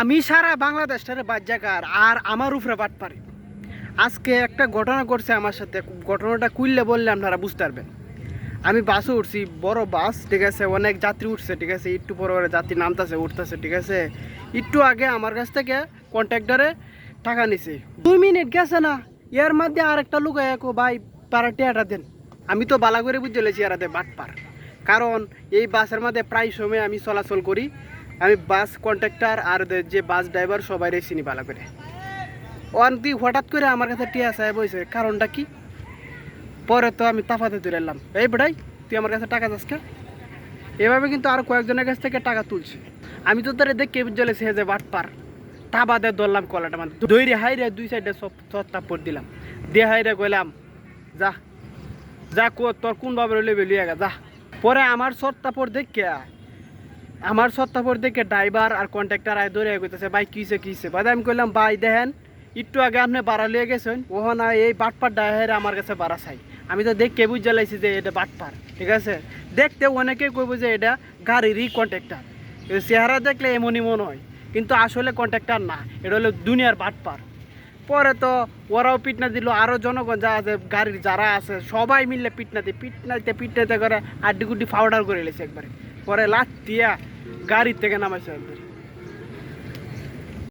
আমি সারা বাংলাদেশটারে বাজ্যাকার আর আমার উপরে বাট পারি। আজকে একটা ঘটনা ঘটছে আমার সাথে, ঘটনাটা কুইললে বললে আপনারা বুঝতে পারবেন। আমি বাসে উঠছি, বড় বাস, ঠিক আছে, অনেক যাত্রী উঠছে, ঠিক আছে, একটু পরে পরে যাত্রী নামতেছে, উঠতেছে, ঠিক আছে। একটু আগে আমার কাছ থেকে কন্ট্রাক্টরে টাকা নিছে। দুই মিনিট গেছে না, এর মধ্যে আর একটা লোক একো ভাই পারা টিয়াটা দেন। আমি তো বালা করে বুঝতে লেছি এরাতে বাট পার। কারণ এই বাসের মধ্যে প্রায় সময় আমি চলাচল করি। আমি বাস কন্ট্রাক্টর আর যে বাস ড্রাইভার সবাই চিনি ভালো করে। ওয়ান তুই হঠাৎ করে আমার কাছে টিয়া সাহেব হয়েছে কারণটা কি? পরে তো আমি তাফাতে ধরে এলাম। এই বেড়াই তুই আমার কাছে টাকা যাস এভাবে কিন্তু আর কয়েকজনের কাছ থেকে টাকা তুলছে। আমি তো তোরে দেখে সে যে বাট পার। তা বাদে ধরলাম কলাটা মানে। দৈরে হাইরে দুই সাইডে সব সব তাপড় দিলাম। দিয়ে হাইরে কইলাম, যা যা তোর কোন লেবে লিয়ে গা, যা। পরে আমার সত্তাপর দেখে আমার সত্তাপর দেখে ড্রাইভার আর কন্ট্রাক্টর আয় ধরে কইতেছে, ভাই কিসে কিসে বাদে আমি কইলাম, ভাই, দেখেন, একটু আগে আপনি বাড়া লিয়ে গেছেন ওহ না এই বাটপার ড্রাইভার আমার কাছে বাড়া চাই। আমি তো দেখে বুঝে লাইছি যে এটা বাটপার, ঠিক আছে? দেখতে অনেকেই কইব যে এটা গাড়িরই কন্ট্রাক্টর। চেহারা দেখলে এমনই মনে হয়, কিন্তু আসলে কন্ট্রাক্টর না, এটা হলো দুনিয়ার বাটপার। পরে তো ওরাও পিটনা দিল আরও জনগণ যা আছে, গাড়ির যারা আছে, সবাই মিললে পিটনাতে পিটনাইতে পিটনাইতে করে আড্ডি গুড্ডি পাউডার করে এলেছে একবারে। পরে লাত দিয়া গাড়ির থেকে নামাইছে একবারে